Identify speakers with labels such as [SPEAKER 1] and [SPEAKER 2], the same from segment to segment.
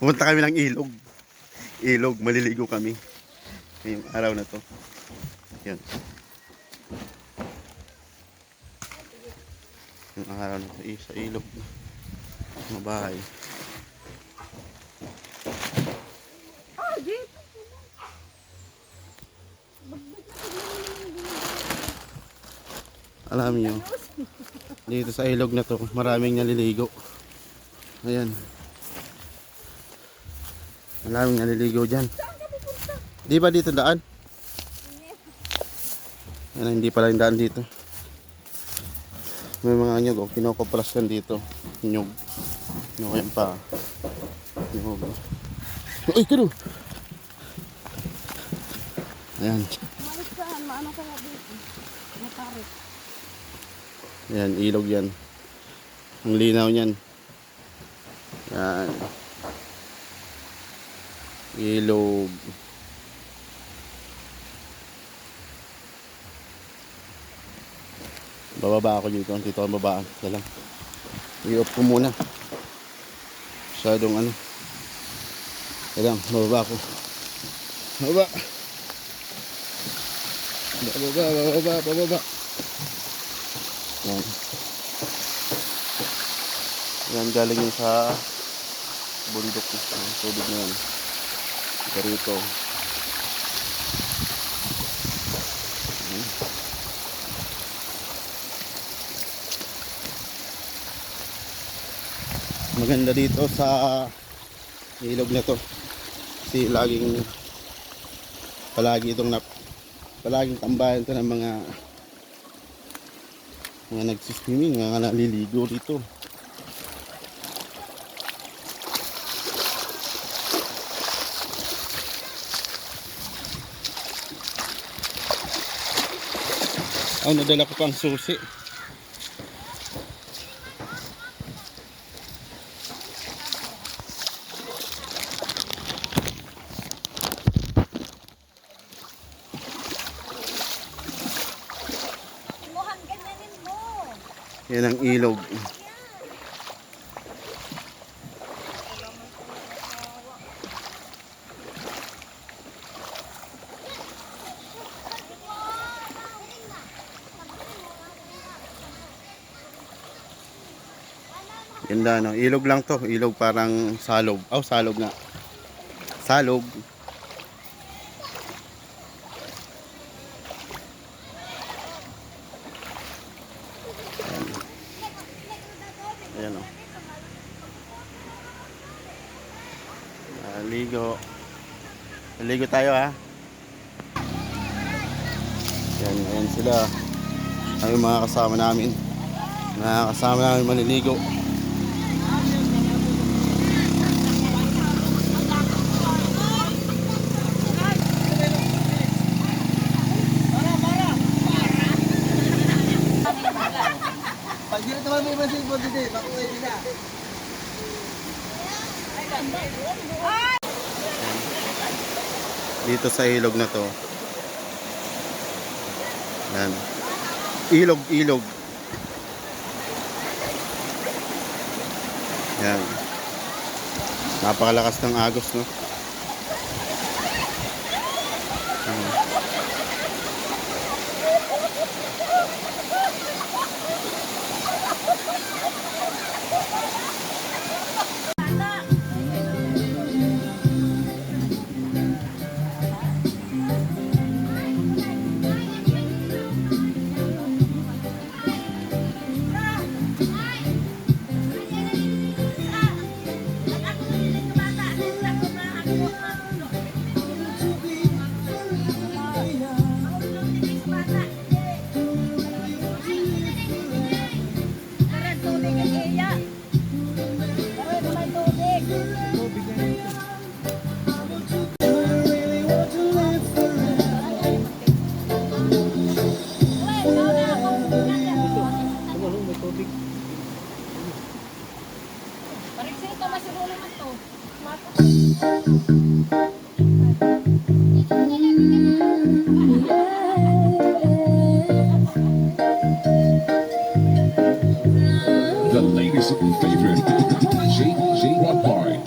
[SPEAKER 1] Pumunta kami ng ilog. Ilog, maliligo kami. Ngayong araw na to. Yan. Yung araw na to, eh, sa ilog. Mga bahay. Alam niyo, dito sa ilog na to, maraming naliligo. Ayan. Maraming naliligo dyan. Di ba dito daan? Ayan, hindi pala yung daan dito. May mga nyog, oh, kinokopras yan dito. Nyog. Nyog yan pa. Nyog. Ay, kano? Ayan.
[SPEAKER 2] Maano kaya dito? Matarik.
[SPEAKER 1] Ayan, ilog yan. Ang linaw niyan. Yan. Ilog. Bababa ako dito. Dito ako babaan. Dalang. I-off ko muna. Masyadong ano. Dalang, bababa ako. Bababa. Bababa, bababa, bababa. Yan. Yan galing sa bundok ng tubig na yan. Ito rito. Yan. Maganda dito sa ilog na to. Kasi laging palagi itong nap palaging tambayan to ng mga mga nagsiswimming, mga naliligo dito. Oh, nadala ko pang susi. Yan ang ilog. Ganda no. Ilog lang to. Ilog parang salog. Oh, salog nga. Salog. Ayan o. Ligo. Ligo tayo ha. Yan, yan sila. Ay mga kasama namin. Mga kasama namin maniligo.
[SPEAKER 3] Naman may masin po dito, makuha nila.
[SPEAKER 1] Dito sa ilog na to. Yan. Ilog, ilog. Yan. Napakalakas ng agos, no? tubig.
[SPEAKER 2] Pariksin ka, masimulo man to.
[SPEAKER 4] The ladies' favorite, J. J. Rothbard.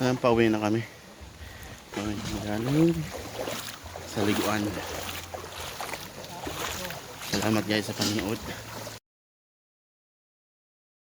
[SPEAKER 1] Ayan, pauwi na kami. Pauwi na galing sa liguan. na salamat guys sa panonood.